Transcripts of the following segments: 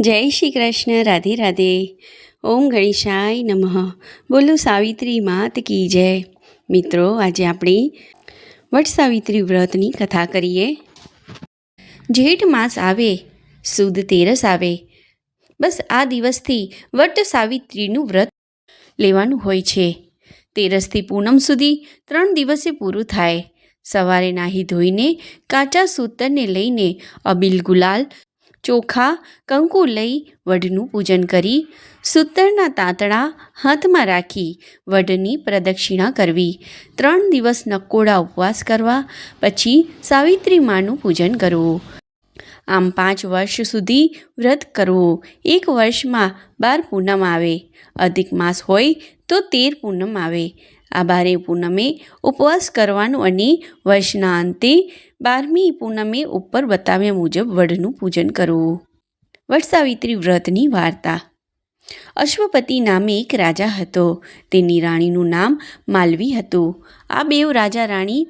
જય શ્રી કૃષ્ણ, રાધે રાધે. ઓમ ગણેશાય નમઃ. બોલો સાવિત્રી માત કી જય. મિત્રો, આજે આપણે વટ સાવિત્રી વ્રતની કથા કરીએ. જેઠ માસ આવે, સુદ તેરસ આવે. બસ આ દિવસથી વટ સાવિત્રીનું વ્રત લેવાનું હોય છે. તેરસથી પૂનમ સુધી ત્રણ દિવસે પૂરું થાય. સવારે નાહી ધોઈને કાચા સૂતરને લઈને અબિલ ગુલાલ ચોખા, કંકુ લઈ વડનું પૂજન કરી, સૂતરના તાંતણા હાથમાં રાખી વડની પ્રદક્ષિણા કરવી. ત્રણ દિવસ નકોડા ઉપવાસ કરવા, પછી સાવિત્રી માનું પૂજન કરવું. આમ પાંચ વર્ષ સુધી વ્રત કરવું. એક વર્ષમાં બાર પૂનમ આવે. અધિક માસ હોય તો તેર પૂનમ આવે. આ બારે પૂનમે ઉપવાસ કરવાનું અને વર્ષના અંતે બારમી પૂનમે ઉપર બતાવ્યા મુજબ વડનું પૂજન કરવું. વડસાવિત્રી વ્રતની વાર્તા. અશ્વપતિ નામે એક રાજા હતો. તેની રાણીનું નામ માલવી હતું. આ બેવ રાજા રાણી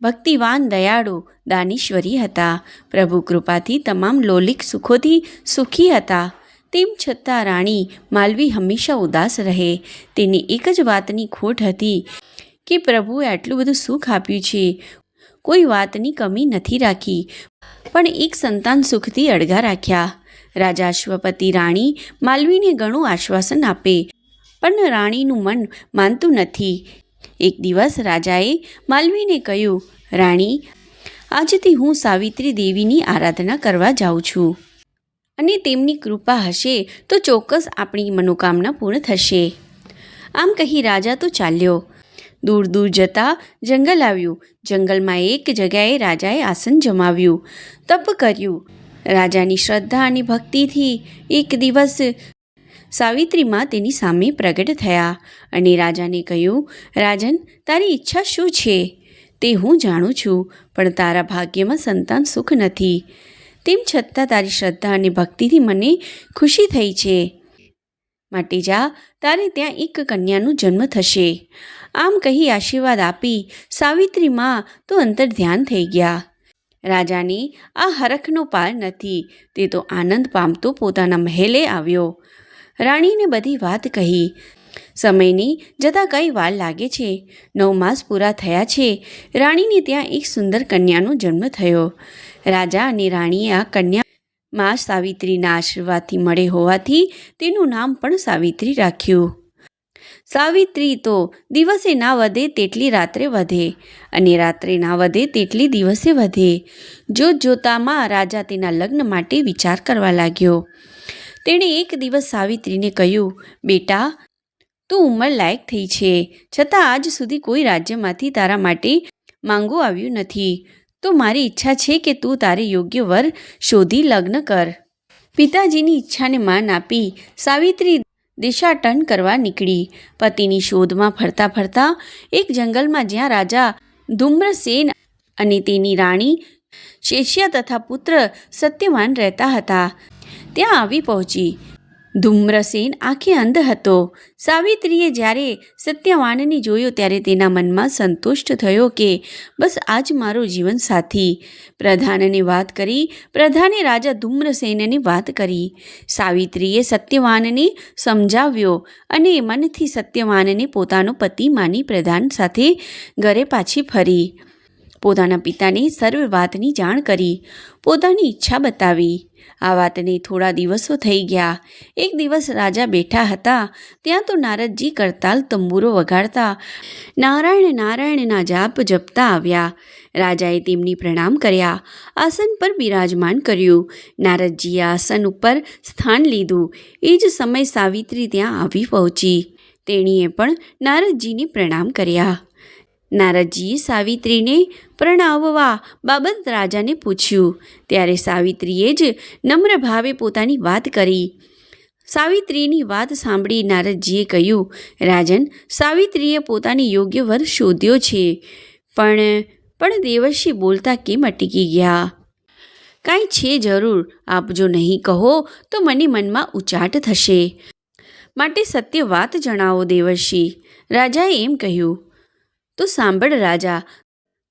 ભક્તિવાન, દયાળુ, દાનીશ્વરી હતા. પ્રભુ કૃપાથી તમામ લોલિક સુખોથી સુખી હતા. તેમ છતાં રાણી માલવી હંમેશા ઉદાસ રહે. તેને એક જ વાતની ખોટ હતી કે પ્રભુએ આટલું બધું સુખ આપ્યું છે. કોઈ વાતની કમી નથી રાખી, પણ એક સંતાન સુખથી અડગા રાખ્યા. રાજા અશ્વપતિ રાણી માલવીને ઘણું આશ્વાસન આપે, પણ રાણીનું મન માનતું નથી. એક દિવસ રાજાએ માલવીને કહ્યું, રાણી, આજથી હું સાવિત્રી દેવીની આરાધના કરવા જાઉં છું. અને તેમની કૃપા હશે તો ચોક્કસ આપણી મનોકામના પૂર્ણ થશે. આમ કહી રાજા તો ચાલ્યો. દૂર દૂર જતાં જંગલ આવ્યું. જંગલમાં એક જગ્યાએ રાજાએ આસન જમાવ્યું. તપ કર્યું. રાજાની શ્રદ્ધા અને ભક્તિથી એક દિવસ સાવિત્રીમાં તેની સામે પ્રગટ થયા અને રાજાને કહ્યું, રાજન, તારી ઈચ્છા શું છે? તે હું જાણું છું, પણ તારા ભાગ્યમાં સંતાન સુખ નથી. તેમ છતાં તારી શ્રદ્ધા અને ભક્તિથી મને ખુશી થઈ છે. માટે જા, તારે ત્યાં એક કન્યાનું જન્મ થશે. આમ કહી આશીર્વાદ આપી સાવિત્રીમાં તો અંતર ધ્યાન થઈ ગયા. રાજાને આ હરખનો પાર નથી, તે તો આનંદ પામતો પોતાના મહેલે આવ્યો. રાણીને બધી વાત કહી. સમયની જતાં કઈ વાર લાગે છે. નવ માસ પૂરા થયા છે. રાણીને ત્યાં એક સુંદર કન્યાનો જન્મ થયો. રાજા અને રાણીએ આ કન્યા માં સાવિત્રીના આશીર્વાદથી મળે હોવાથી તેનું નામ પણ સાવિત્રી રાખ્યું. સાવિત્રી તો દિવસે ના વધે તેટલી રાત્રે વધે અને રાત્રે ના વધે તેટલી દિવસે વધે. જોત જોતામાં રાજા તેના લગ્ન માટે વિચાર કરવા લાગ્યો. તેણે એક દિવસ સાવિત્રીને કહ્યું, બેટા, તું ઉંમર લાયક થઈ છે. છતાં આજ સુધી કોઈ રાજ્યમાંથી તારા માટે માંગો આવ્યું નથી. તો મારી ઈચ્છા છે કે તું તારે યોગ્ય વર શોધી લગ્ન કર. પિતાજીની ઈચ્છાને માન આપી સાવિત્રી દિશાટન કરવા નીકળી. પતિની શોધમાં ફરતા ફરતા એક જંગલમાં જ્યાં રાજા ધુમ્રસેન અને તેની રાણી શેષ્યા તથા પુત્ર સત્યવાન રહેતા હતા. ત્યાં આવી પહોંચી. ધૂમ્રસેન આંખે અંધ હતો. સાવિત્રીએ જ્યારે સત્યવાનને જોયો ત્યારે તેના મનમાં સંતુષ્ટ થયો કે, બસ આજ મારો જીવન સાથી. પ્રધાનને વાત કરી, પ્રધાને રાજા ધૂમ્રસેનને વાત કરી. સાવિત્રીએ સત્યવાનને સમજાવ્યો અને મનથી સત્યવાનને પોતાનો પતિ માની પ્રધાન સાથે ઘરે પાછી ફરી. પોતાના પિતાને સર્વ વાતની જાણ કરી, પોતાની ઈચ્છા બતાવી. આ વાતને થોડા દિવસો થઈ ગયા. એક દિવસ રાજા બેઠા હતા. ત્યાં તો નારદજી કરતાલ તંબુરો વગાડતા નારાયણ નારાયણના જાપ જપતા આવ્યા. રાજાએ તેમની પ્રણામ કર્યા. આસન પર બિરાજમાન કર્યું. નારદજીએ આસન ઉપર સ્થાન લીધું. એ જ સમય સાવિત્રી ત્યાં આવી પહોંચી. તેણીએ પણ નારદજીને પ્રણામ કર્યા. નારદજીએ સાવિત્રીને પ્રણાવવા બાબત રાજાને પૂછ્યું. ત્યારે સાવિત્રીએ જ નમ્ર ભાવે પોતાની વાત કરી. સાવિત્રીની વાત સાંભળી નારદજીએ કહ્યું, રાજન, સાવિત્રીએ પોતાની યોગ્ય વર શોધ્યો છે. પણ પણ દેવર્ષિ બોલતા કેમ અટકી ગયા? કાંઈ છે જરૂર. આપ જો નહીં કહો, તો મને મનમાં ઉચાટ થશે. માટે સત્ય વાત જણાવો દેવર્ષિ. રાજાએ એમ કહ્યું તો સાંભળ રાજા.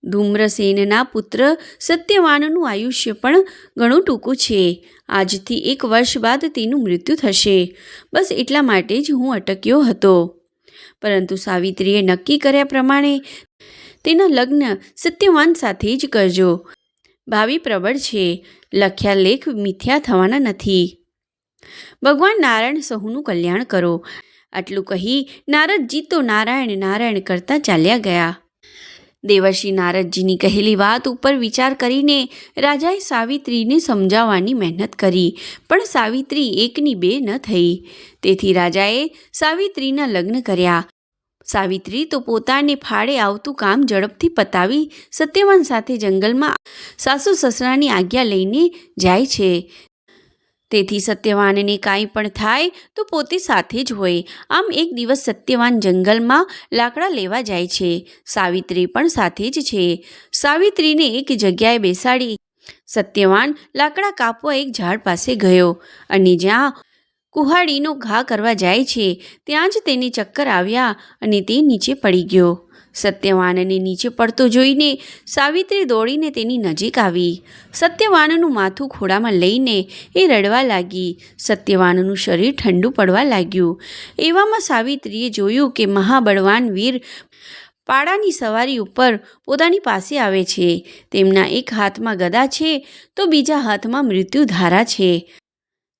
ધૂમ્રસેનના પુત્ર સત્યવાનનું આયુષ્ય પણ ઘણું ટૂંકું છે. આજથી એક વર્ષ બાદ તેનું મૃત્યુ થશે. બસ એટલા માટે જ હું અટક્યો હતો. પરંતુ સાવિત્રીએ નક્કી કર્યા પ્રમાણે તેના લગ્ન સત્યવાન સાથે જ કરજો. ભાવિ પ્રબળ છે. લખ્યા લેખ મિથ્યા થવાના નથી. ભગવાન નારાયણ સહુનું કલ્યાણ કરો. આટલું કહી નારદજી તો નારાયણ નારાયણ કરતા ચાલ્યા ગયા. દેવર્ષિ નારદજીની કહેલી વાત ઉપર વિચાર કરીને રાજાએ સાવિત્રીને સમજાવવાની મહેનત કરી, પણ સાવિત્રી એકની બે ન થઈ. તેથી રાજાએ સાવિત્રીના લગ્ન કર્યા. સાવિત્રી તો પોતાને ફાળે આવતું કામ ઝડપથી પતાવી સત્યવાન સાથે જંગલમાં સાસુ સસરાની આજ્ઞા લઈને જાય છે. તેથી સત્યવાનને કાંઈ પણ થાય તો પોતે સાથે જ હોય. આમ એક દિવસ સત્યવાન જંગલમાં લાકડા લેવા જાય છે. સાવિત્રી પણ સાથે જ છે. સાવિત્રીને એક જગ્યાએ બેસાડી સત્યવાન લાકડા કાપવા એક ઝાડ પાસે ગયો અને જ્યાં કુહાડીનો ઘા કરવા જાય છે, ત્યાં જ તેને ચક્કર આવ્યા અને તે નીચે પડી ગયો. સત્યવાનને નીચે પડતો જોઈને સાવિત્રી દોડીને તેની નજીક આવી. સત્યવાનનું માથું ખોડામાં લઈને એ રડવા લાગી. સત્યવાનનું શરીર ઠંડુ પડવા લાગ્યું. એવામાં સાવિત્રીએ જોયું કે મહાબળવાન વીર પાડાની સવારી ઉપર પોતાની પાસે આવે છે. તેમના એક હાથમાં ગદા છે તો બીજા હાથમાં મૃત્યુધારા છે.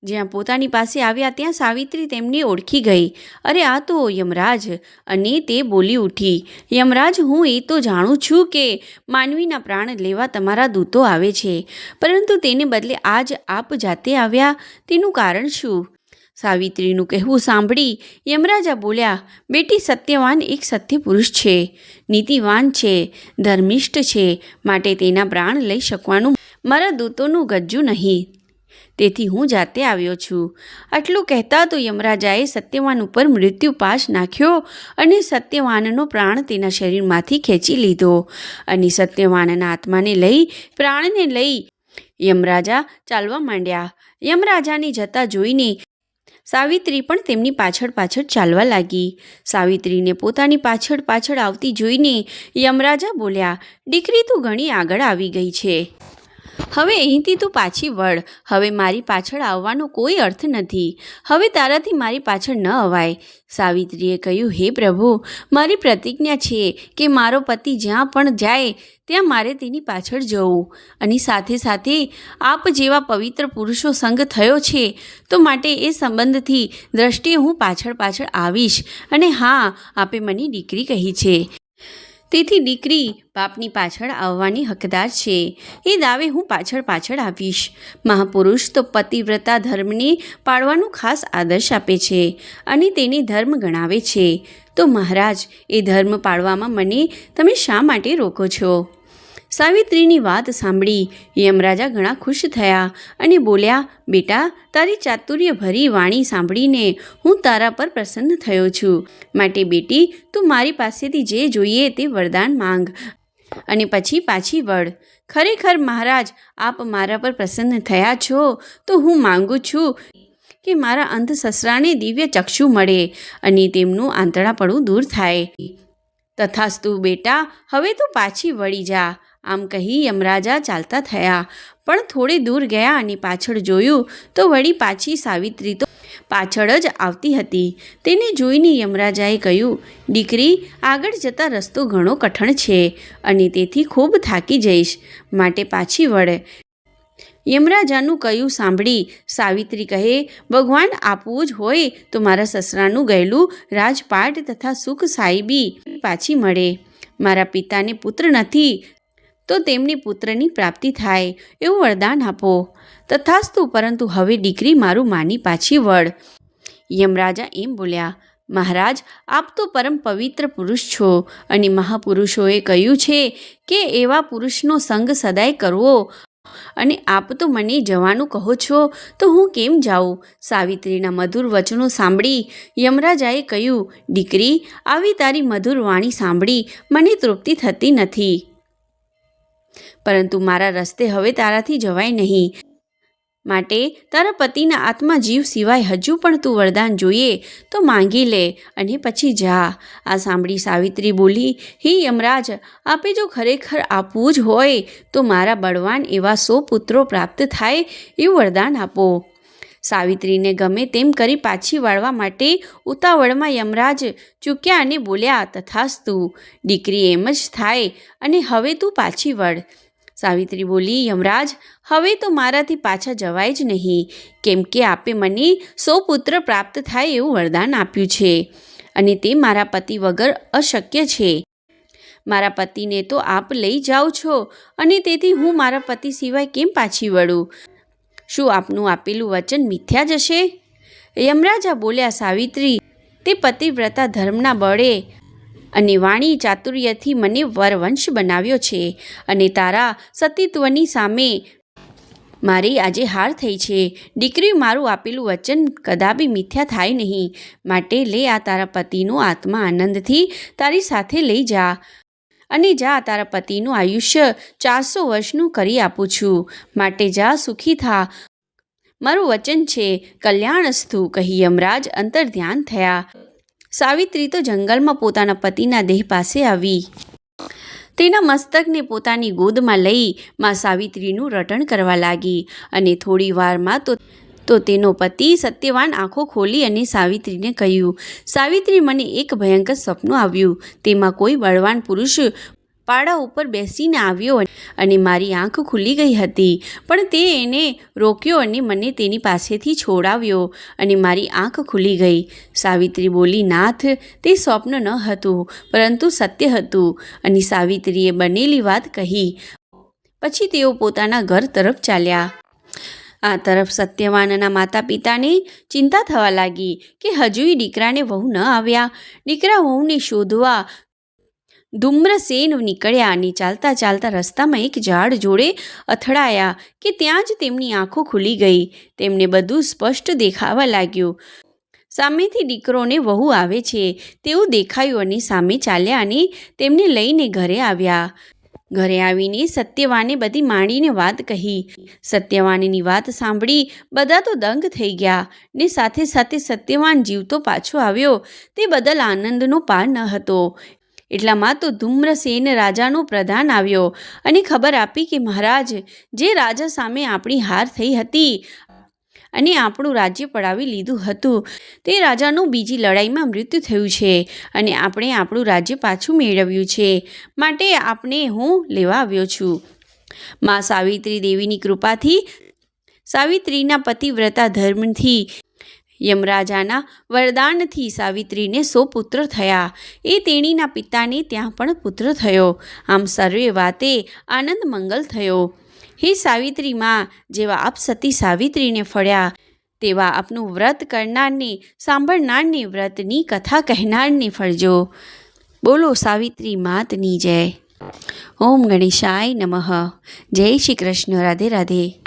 જ્યાં પોતાની પાસે આવ્યા ત્યાં સાવિત્રી તેમને ઓળખી ગઈ. અરે, આ તો યમરાજ. અને તે બોલી ઉઠી, યમરાજ, હું એ તો જાણું છું કે માનવીના પ્રાણ લેવા તમારા દૂતો આવે છે, પરંતુ તેને બદલે આજ આપ જાતે આવ્યા, તેનું કારણ શું? સાવિત્રીનું કહેવું સાંભળી યમરાજા બોલ્યા, બેટી, સત્યવાન એક સત્ય પુરુષ છે, નીતિવાન છે, ધર્મિષ્ઠ છે, માટે તેના પ્રાણ લઈ શકવાનું મારા દૂતોનું ગજ્જુ નહીં. તેથી હું જાતે આવ્યો છું. આટલું કહેતા તો યમરાજાએ સત્યવાન ઉપર મૃત્યુ પાશ નાખ્યો અને સત્યવાનનો પ્રાણ તેના શરીરમાંથી ખેંચી લીધો અને સત્યવાનના આત્માને લઈ, પ્રાણને લઈ યમરાજા ચાલવા માંડ્યા. યમરાજાને જતા જોઈને સાવિત્રી પણ તેમની પાછળ પાછળ ચાલવા લાગી. સાવિત્રીને પોતાની પાછળ પાછળ આવતી જોઈને યમરાજા બોલ્યા, દીકરી તું ઘણી આગળ આવી ગઈ છે. હવે અહીંથી તું પાછી વળ. હવે મારી પાછળ આવવાનો કોઈ અર્થ નથી. હવે તારાથી મારી પાછળ ન અવાય. સાવિત્રીએ કહ્યું, હે પ્રભુ, મારી પ્રતિજ્ઞા છે કે મારો પતિ જ્યાં પણ જાય, ત્યાં મારે તેની પાછળ જવું. અને સાથે સાથે આપ જેવા પવિત્ર પુરુષો સંગ થયો છે, તો માટે એ સંબંધથી દ્રષ્ટિએ હું પાછળ પાછળ આવીશ. અને હા, આપે મને દીકરી કહી છે. તેથી દીકરી બાપની પાછળ આવવાની હકદાર છે. એ દાવે હું પાછળ પાછળ આવીશ. મહાપુરુષ તો પતિવ્રતા ધર્મને પાળવાનું ખાસ આદર્શ આપે છે અને તેને ધર્મ ગણાવે છે. તો મહારાજ, એ ધર્મ પાળવામાં મને તમે શા માટે રોકો છો? સાવિત્રીની વાત સાંભળી યમરાજા ઘણા ખુશ થયા અને બોલ્યા, બેટા, તારી ચાતુર્ય ભરી વાણી સાંભળીને હું તારા પર પ્રસન્ન થયો છું. માટે બેટી, તું મારી પાસેથી જે જોઈએ તે વરદાન માંગ અને પછી પાછી વળ. ખરેખર મહારાજ, આપ મારા પર પ્રસન્ન થયા છો તો હું માંગુ છું કે મારા અંધ સસરાને દિવ્ય ચક્ષુ મળે અને તેમનું આંતળાપણું દૂર થાય. તથાસ્તુ બેટા, હવે તું પાછી વળી જા. આમ કહી યમરાજા ચાલતા થયા. પણ થોડે દૂર ગયા અને પાછળ જોયું તો વળી પાછી સાવિત્રી તો પાછળ જ આવતી હતી. તેને જોઈને યમરાજાએ કહ્યું, દીકરી, આગળ જતા રસ્તો ઘણો કઠણ છે અને તેથી ખૂબ થાકી જઈશ. માટે પાછી વળે. યમરાજાનું કહ્યું સાંભળી, સાવિત્રી કહે, ભગવાન આપવું જ હોય તો મારા સસરાનું ગયેલું રાજપાટ તથા સુખ સાહેબી પાછી મળે. મારા પિતાને પુત્ર નથી તો તેમની પુત્રની પ્રાપ્તિ થાય, એવું વરદાન આપો. તથાસ્તુ, પરંતુ હવે દીકરી મારું માની પાછી વળ. યમરાજા એમ બોલ્યા, મહારાજ, આપ તો પરમ પવિત્ર પુરુષ છો અને મહાપુરુષોએ કહ્યું છે કે એવા પુરુષનો સંગ સદાય કરવો. અને આપ તો મને જવાનું કહો છો, તો હું કેમ જાઉં? સાવિત્રીના મધુર વચનો સાંભળી યમરાજાએ કહ્યું, દીકરી, આવી તારી મધુર વાણી સાંભળી મને તૃપ્તિ થતી નથી. પરંતુ મારા રસ્તે હવે તારાથી જવાય નહીં. માટે તારા પતિના આત્મા જીવ સિવાય હજુ પણ તું વરદાન જોઈએ તો માંગી લે અને પછી જા. આ સાંભળી સાવિત્રી બોલી, હે યમરાજ, આપે જો ખરેખર આપવું જ હોય તો મારા બળવાન એવા સો પુત્રો પ્રાપ્ત થાય એવું વરદાન આપો. સાવિત્રીને ગમે તેમ કરી પાછી વાળવા માટે ઉતાવળમાં યમરાજ ચૂક્યા અને બોલ્યા, તથાસ્તુ, દીકરી એમ જ થાય અને હવે તું પાછી વળ. સાવિત્રી બોલી, યમરાજ, હવે તો મારાથી પાછા જવાય જ નહીં. કેમ કે આપે મને સો પુત્ર પ્રાપ્ત થાય એવું વરદાન આપ્યું છે અને તે મારા પતિ વગર અશક્ય છે. મારા પતિને તો આપ લઈ જાઓ છો અને તેથી હું મારા પતિ સિવાય કેમ પાછી વળું? શું આપનું આપેલું વચન મિથ્યા જશે? યમરાજા બોલ્યા, સાવિત્રી, તે પતિવ્રતા ધર્મના બળે અને વાણી ચાતુર્યથી મને વરવંશ બનાવ્યો છે અને તારા સતીત્વની સામે મારી આજે હાર થઈ છે. દીકરી મારું આપેલું વચન કદાપી મિથ્યા થાય નહીં. માટે લે આ તારા પતિનો આત્મા આનંદથી તારી સાથે લઈ જા. અને જા તારા પતિનું આયુષ્ય ચારસો વર્ષનું કરી આપું છું. માટે જા સુખી થા. મારું વચન છે, કલ્યાણસ્તુ, કહી યમરાજ અંતર ધ્યાન થયા. સાવિત્રી તો જંગલમાં પોતાના પતિના દેહ પાસે આવી. તેના મસ્તકને પોતાની ગોદમાં લઈ માં સાવિત્રીનું રટણ કરવા લાગી. અને થોડી વારમાં તો તો તેનો પતિ સત્યવાન આંખો ખોલી અને સાવિત્રીને કહ્યું, સાવિત્રી, મને એક ભયંકર સપનું આવ્યું. તેમાં કોઈ બળવાન પુરુષ પાડા ઉપર બેસીને આવ્યો અને મારી આંખ ખુલી ગઈ હતી. પણ તે એને રોક્યો અને મને તેની પાસેથી છોડાવ્યો અને મારી આંખ ખુલી ગઈ. સાવિત્રી બોલી, નાથ, તે સ્વપ્ન ન હતું, પરંતુ સત્ય હતું. અને સાવિત્રીએ બનેલી વાત કહી. પછી તેઓ પોતાના ઘર તરફ ચાલ્યા. આ તરફ સત્યવાનના માતા પિતાને ચિંતા થવા લાગી કે હજુય દીકરાને વહુ ન આવ્યા. દીકરા વહુને શોધવા ધૂમ્રસેન નીકળ્યા અને ચાલતા ચાલતા રસ્તામાં એક ઝાડ જોડે અથડાયા કે ત્યાં જ તેમની આંખો ખુલી ગઈ. તેમને બધું સ્પષ્ટ દેખાવા લાગ્યું. સામેથી દીકરોને વહુ આવે છે. તેવું દેખાયું અને સામે ચાલ્યા અને તેમને લઈને ઘરે આવ્યા. ઘરે આવીને સત્યવાને બધી માણીને વાત કહી. સત્યવાનની વાત સાંભળી બધા તો દંગ થઈ ગયા ને સાથે સાથે સત્યવાન જીવતો પાછો આવ્યો. તે બદલ આનંદનો પાર ન હતો. એટલામાં તો ધૂમ્રસેન રાજાનો પ્રધાન આવ્યો અને ખબર આપી કે મહારાજ, જે રાજા સામે આપણી હાર થઈ હતી અને આપણું રાજ્ય પડાવી લીધું હતું. તે રાજાનું બીજી લડાઈમાં મૃત્યુ થયું છે અને આપણે આપણું રાજ્ય પાછું મેળવ્યું છે. માટે આપણે હું લેવા આવ્યો છું. માં સાવિત્રી દેવીની કૃપાથી સાવિત્રીના પતિવ્રતા ધર્મથી યમરાજાના વરદાનથી સાવિત્રીને સો પુત્ર થયા. એ તેણીના પિતાને ત્યાં પણ પુત્ર થયો. આમ સર્વે વાતે આનંદ મંગલ થયો. હે સાવિત્રી માં જેવા આપ સતી સાવિત્રીને ફળ્યા, તેવા આપનું વ્રત કરનારને, સાંભળનારની વ્રતની કથા કહેનારને ફળજો. બોલો સાવિત્રી માતની જય. ઓમ ગણેશાય નમઃ. જય શ્રી કૃષ્ણ. રાધે રાધે.